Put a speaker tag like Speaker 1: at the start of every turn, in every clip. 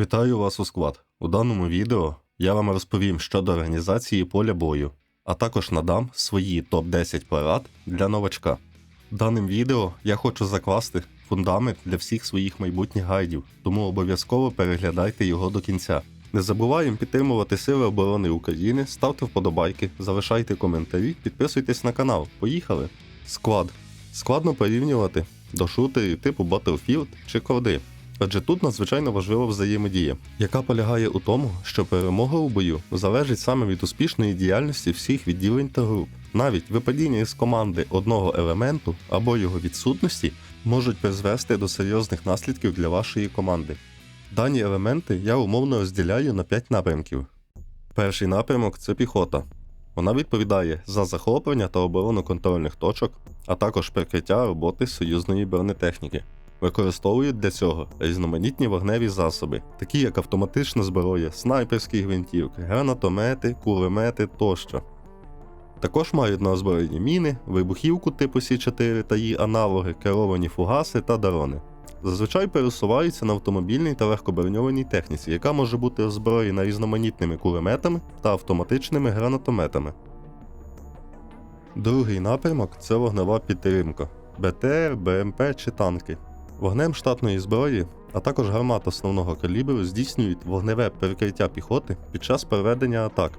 Speaker 1: Вітаю вас у склад. У даному відео я вам розповім щодо організації поля бою, а також надам свої топ-10 порад для новачка. Даним відео я хочу закласти фундамент для всіх своїх майбутніх гайдів, тому обов'язково переглядайте його до кінця. Не забуваємо підтримувати Сили оборони України, ставте вподобайки, залишайте коментарі, підписуйтесь на канал. Поїхали! Склад. Складно порівнювати до шутерів типу Battlefield чи Корди. Адже тут надзвичайно важлива взаємодія, яка полягає у тому, що перемога у бою залежить саме від успішної діяльності всіх відділень та груп. Навіть випадіння із команди одного елементу або його відсутності можуть призвести до серйозних наслідків для вашої команди. Дані елементи я умовно розділяю на 5 напрямків. Перший напрямок це піхота. Вона відповідає за захоплення та оборону контрольних точок, а також прикриття роботи союзної бронетехніки. Використовують для цього різноманітні вогневі засоби, такі як автоматична зброя, снайперські гвинтівки, гранатомети, кулемети тощо. Також мають на озброєнні міни, вибухівку типу Сі4 та її аналоги, керовані фугаси та дарони. Зазвичай пересуваються на автомобільній та легкоброньованій техніці, яка може бути озброєна різноманітними кулеметами та автоматичними гранатометами. Другий напрямок це вогнева підтримка БТР, БМП чи танки. Вогнем штатної зброї, а також гармат основного калібру здійснюють вогневе перекриття піхоти під час проведення атак,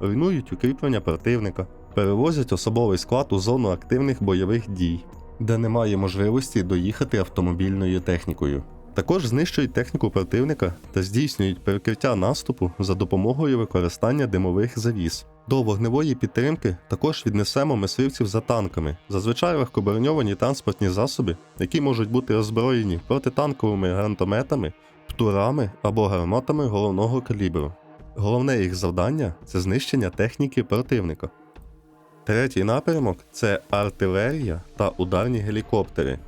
Speaker 1: руйнують укріплення противника, перевозять особовий склад у зону активних бойових дій, де немає можливості доїхати автомобільною технікою. Також знищують техніку противника та здійснюють перекриття наступу за допомогою використання димових завіс. До вогневої підтримки також віднесемо мисливців за танками, зазвичай легкоброньовані транспортні засоби, які можуть бути озброєні протитанковими гранатометами, птурами або гарматами головного калібру. Головне їх завдання це знищення техніки противника. Третій напрямок це артилерія та ударні гелікоптери.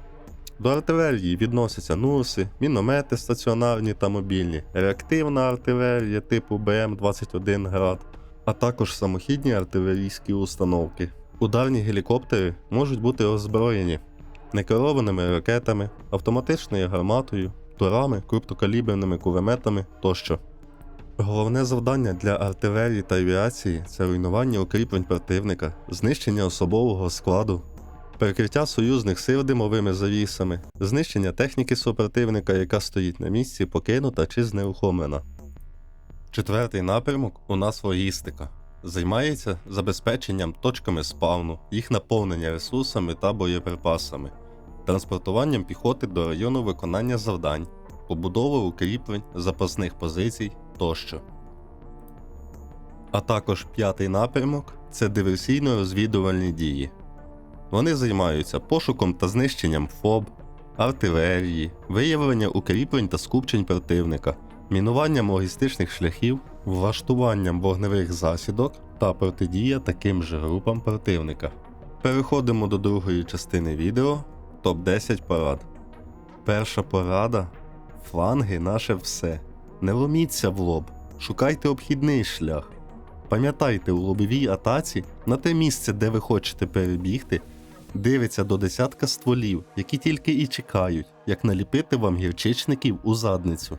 Speaker 1: До артилерії відносяться нуси, міномети стаціонарні та мобільні, реактивна артилерія типу БМ-21 град, а також самохідні артилерійські установки. Ударні гелікоптери можуть бути озброєні некерованими ракетами, автоматичною гарматою, турами, крупнокаліберними кулеметами тощо. Головне завдання для артилерії та авіації це руйнування укріплень противника, знищення особового складу, перекриття союзних сил димовими завісами, знищення техніки супротивника, яка стоїть на місці, покинута чи знерухомлена. Четвертий напрямок у нас логістика. Займається забезпеченням точками спавну, їх наповнення ресурсами та боєприпасами, транспортуванням піхоти до району виконання завдань, побудовою укріплень, запасних позицій тощо. А також п'ятий напрямок це диверсійно-розвідувальні дії. Вони займаються пошуком та знищенням ФОБ, артилерії, виявлення укріплень та скупчень противника, мінуванням логістичних шляхів, влаштуванням вогневих засідок та протидія таким же групам противника. Переходимо до другої частини відео топ-10 порад. Перша порада фланги наше все. Не ломіться в лоб, шукайте обхідний шлях. Пам'ятайте, у лобовій атаці на те місце, де ви хочете перебігти, дивиться до десятка стволів, які тільки і чекають, як наліпити вам гірчичників у задницю.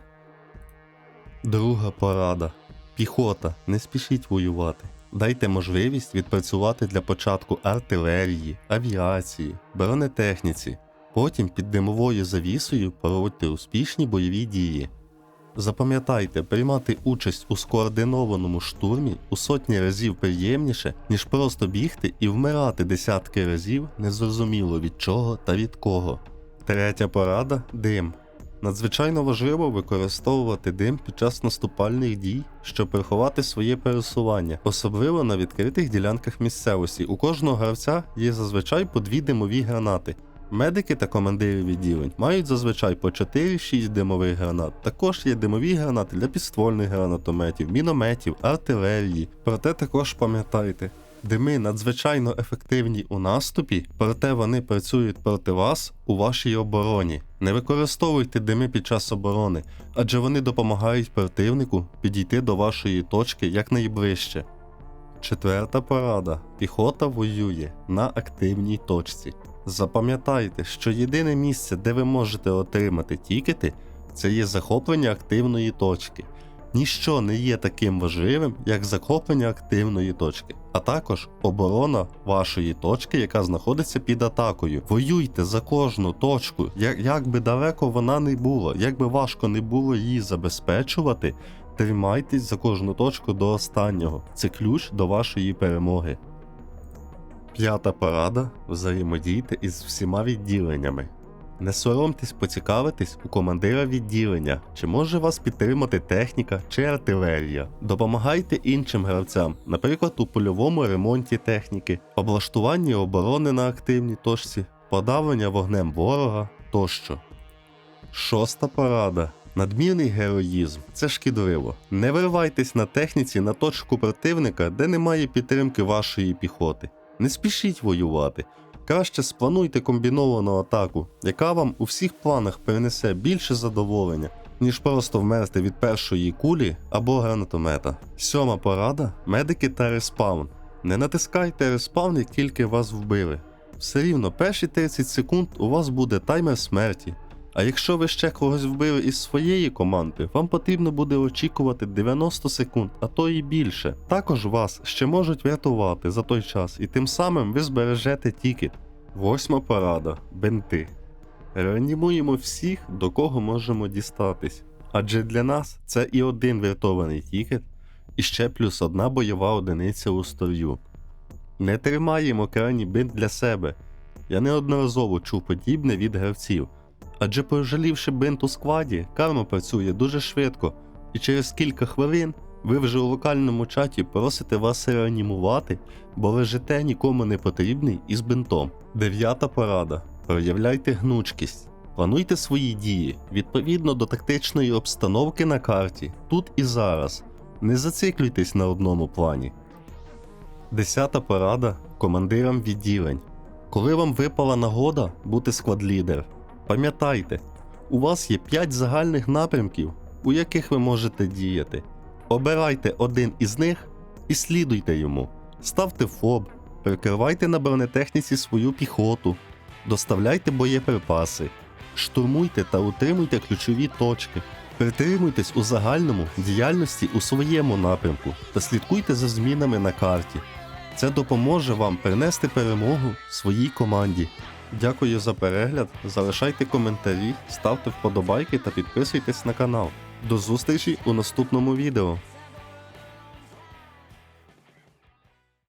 Speaker 1: Друга порада. Піхота, не спішіть воювати. Дайте можливість відпрацювати для початку артилерії, авіації, бронетехніці. Потім під димовою завісою проводьте успішні бойові дії. Запам'ятайте, приймати участь у скоординованому штурмі у сотні разів приємніше, ніж просто бігти і вмирати десятки разів незрозуміло від чого та від кого. Третя порада дим. Надзвичайно важливо використовувати дим під час наступальних дій, щоб приховати своє пересування, особливо на відкритих ділянках місцевості. У кожного гравця є зазвичай по дві димові гранати. Медики та командири відділень мають зазвичай по 4-6 димових гранат. Також є димові гранати для підствольних гранатометів, мінометів, артилерії. Проте також пам'ятайте, дими надзвичайно ефективні у наступі, проте вони працюють проти вас у вашій обороні. Не використовуйте дими під час оборони, адже вони допомагають противнику підійти до вашої точки якнайближче. Четверта порада. Піхота воює на активній точці. Запам'ятайте, що єдине місце, де ви можете отримати тікети, це є захоплення активної точки. Ніщо не є таким важливим, як захоплення активної точки, а також оборона вашої точки, яка знаходиться під атакою. Воюйте за кожну точку, як, як би далеко вона не була, як би важко не було її забезпечувати, тримайтесь за кожну точку до останнього. Це ключ до вашої перемоги. П'ята порада взаємодійте із всіма відділеннями. Не соромтесь поцікавитись у командира відділення, чи може вас підтримати техніка чи артилерія. Допомагайте іншим гравцям, наприклад, у польовому ремонті техніки, облаштуванні оборони на активній точці, подавлення вогнем ворога тощо. Шоста порада. Надмірний героїзм це шкідливо. Не виривайтесь на техніці на точку противника, де немає підтримки вашої піхоти. Не спішіть воювати. Краще сплануйте комбіновану атаку, яка вам у всіх планах принесе більше задоволення, ніж просто вмерти від першої кулі або гранатомета. Сьома порада медики та респаун. Не натискайте респаун, як тільки вас вбили. Все рівно перші 30 секунд у вас буде таймер смерті. А якщо ви ще когось вбили із своєї команди, вам потрібно буде очікувати 90 секунд, а то і більше. Також вас ще можуть врятувати за той час, і тим самим ви збережете тікет. Восьма порада бенти. Реанімуємо всіх, до кого можемо дістатись. Адже для нас це і один врятований тікет, і ще плюс одна бойова одиниця у строю. Не тримаємо крайній бинт для себе. Я неодноразово чув подібне від гравців. Адже пожалівши бинт у складі, карма працює дуже швидко, і через кілька хвилин ви вже у локальному чаті просите вас реанімувати, бо лежите нікому не потрібний із бинтом. Дев'ята порада. Проявляйте гнучкість. Плануйте свої дії відповідно до тактичної обстановки на карті, тут і зараз. Не зациклюйтесь на одному плані. Десята порада командирам відділень. Коли вам випала нагода бути складлідер, пам'ятайте, у вас є 5 загальних напрямків, у яких ви можете діяти. Обирайте один із них і слідуйте йому. Ставте фоб, прикривайте на бронетехніці свою піхоту, доставляйте боєприпаси, штурмуйте та утримуйте ключові точки. Притримуйтесь у загальному діяльності у своєму напрямку та слідкуйте за змінами на карті. Це допоможе вам принести перемогу своїй команді. Дякую за перегляд. Залишайте коментарі, ставте вподобайки та підписуйтесь на канал. До зустрічі у наступному відео.